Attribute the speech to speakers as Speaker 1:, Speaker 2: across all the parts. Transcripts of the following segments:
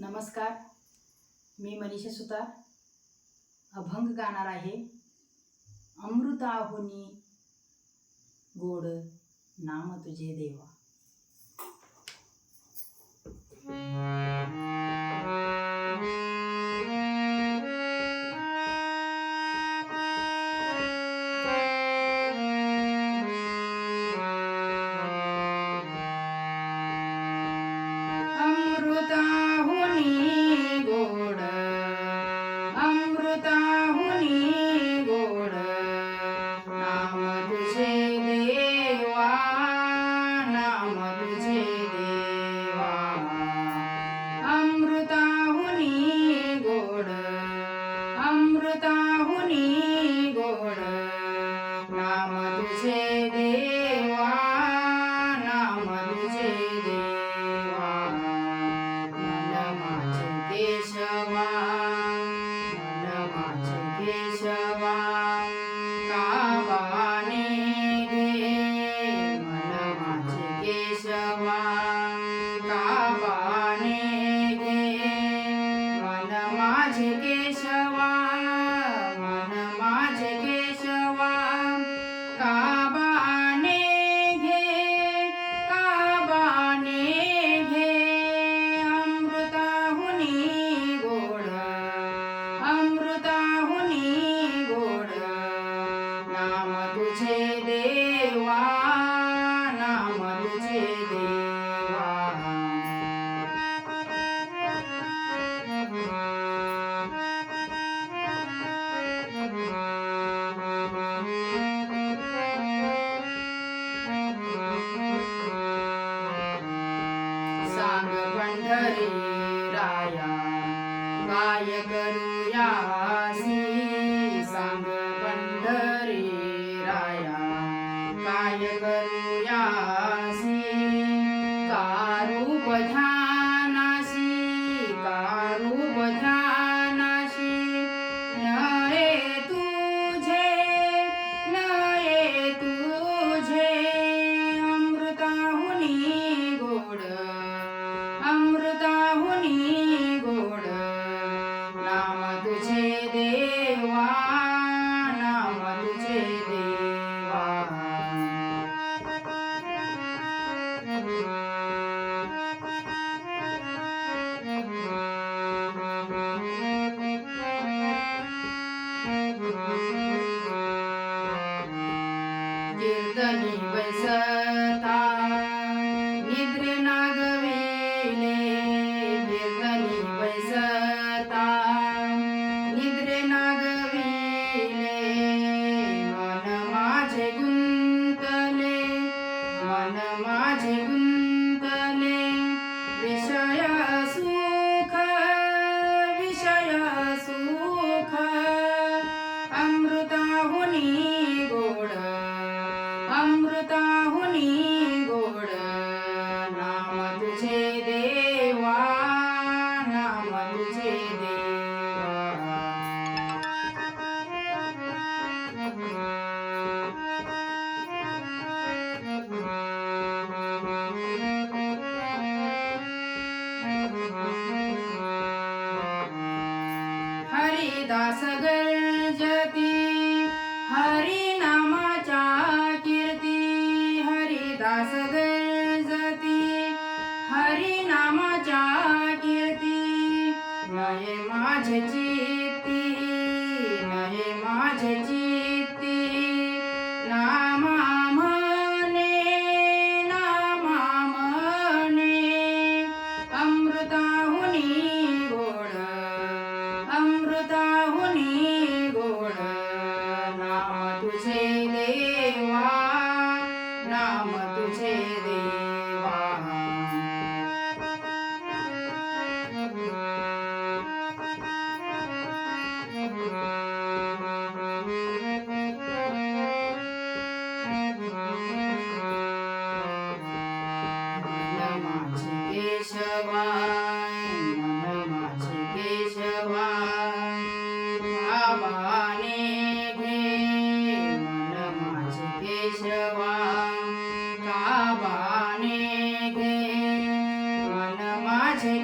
Speaker 1: नमस्कार. मी मनीषा सुतार. अभंग गाणार आहे. अमृताहुनी गोड नाम तुझे देवा. अमृताहुनी गोड. अमृताहुनी गोड. नाम तुझे देव पंढरी राया काय करूयासी सांग पंढरी राया काय करूयासी कारूप राहुनी गोड नाम तुझे देवा नाम तुझे देवा कीर्तनी वैसा करता हुनी गोड नाम तुझे देवा नाम तुझे देवा. हरिदास गर That's.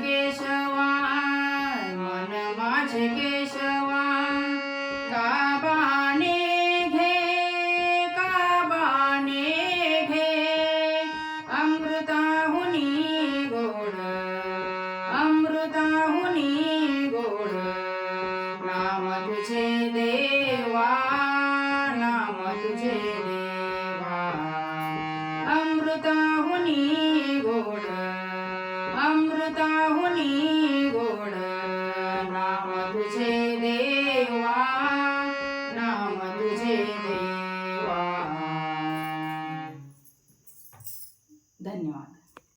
Speaker 1: કેશવા મનમાં છે કે